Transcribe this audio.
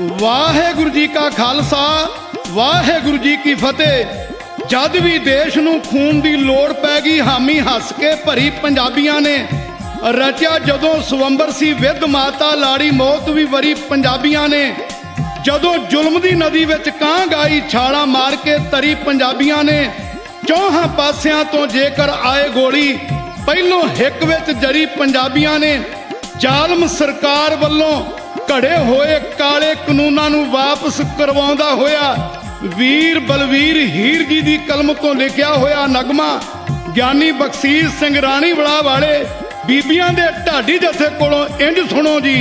ਵਾਹਿਗੁਰੂ ਜੀ ਕਾ ਖਾਲਸਾ, ਵਾਹਿਗੁਰੂ ਜੀ ਕੀ ਫਤਿਹ। ਜਦ ਵੀ ਦੇਸ਼ ਨੂੰ ਖੂਨ ਦੀ ਲੋੜ ਪੈ ਗਈ, ਹਾਮੀ ਹੱਸ ਕੇ ਭਰੀ ਪੰਜਾਬੀਆਂ ਨੇ। ਰਚਿਆ ਜਦੋਂ ਸਵੰਬਰ ਸੀ, ਵਿਦ ਮਾਤਾ ਲਾੜੀ ਮੌਤ ਵੀ ਵਰੀ ਪੰਜਾਬੀਆਂ ਨੇ। ਜਦੋਂ ਜ਼ੁਲਮ ਦੀ ਨਦੀ ਵਿੱਚ ਕਾਂ ਗਾਈ ਛਾਲਾ ਮਾਰ ਕੇ ਤਰੀ ਪੰਜਾਬੀਆਂ ਨੇ। ਚੌਹਾਂ ਪਾਸਿਆਂ ਤੋਂ ਜੇਕਰ ਆਏ ਗੋਲੀ, ਪਹਿਲੋਂ ਹਿੱਕ ਵਿੱਚ ਜਰੀ ਪੰਜਾਬੀਆਂ ਨੇ। ਜ਼ਾਲਮ ਸਰਕਾਰ ਵੱਲੋਂ ਘੜੇ ਹੋਏ ਕਾਲੇ ਕਾਨੂੰਨਾਂ ਨੂੰ ਵਾਪਸ ਕਰਵਾਉਂਦਾ ਹੋਇਆ ਵੀਰ ਬਲਵੀਰ ਹੀਰ ਜੀ ਦੀ ਕਲਮ ਤੋਂ ਲਿਖਿਆ ਹੋਇਆ ਨਗਮਾ, ਗਿਆਨੀ ਬਖਸੀਰ ਸਿੰਘ ਰਾਣੀ ਬੜਾ ਵਾਲੇ ਬੀਬੀਆਂ ਦੇ ਢਾਡੀ ਜਥੇ ਕੋਲੋਂ ਇੰਜ ਸੁਣੋ ਜੀ।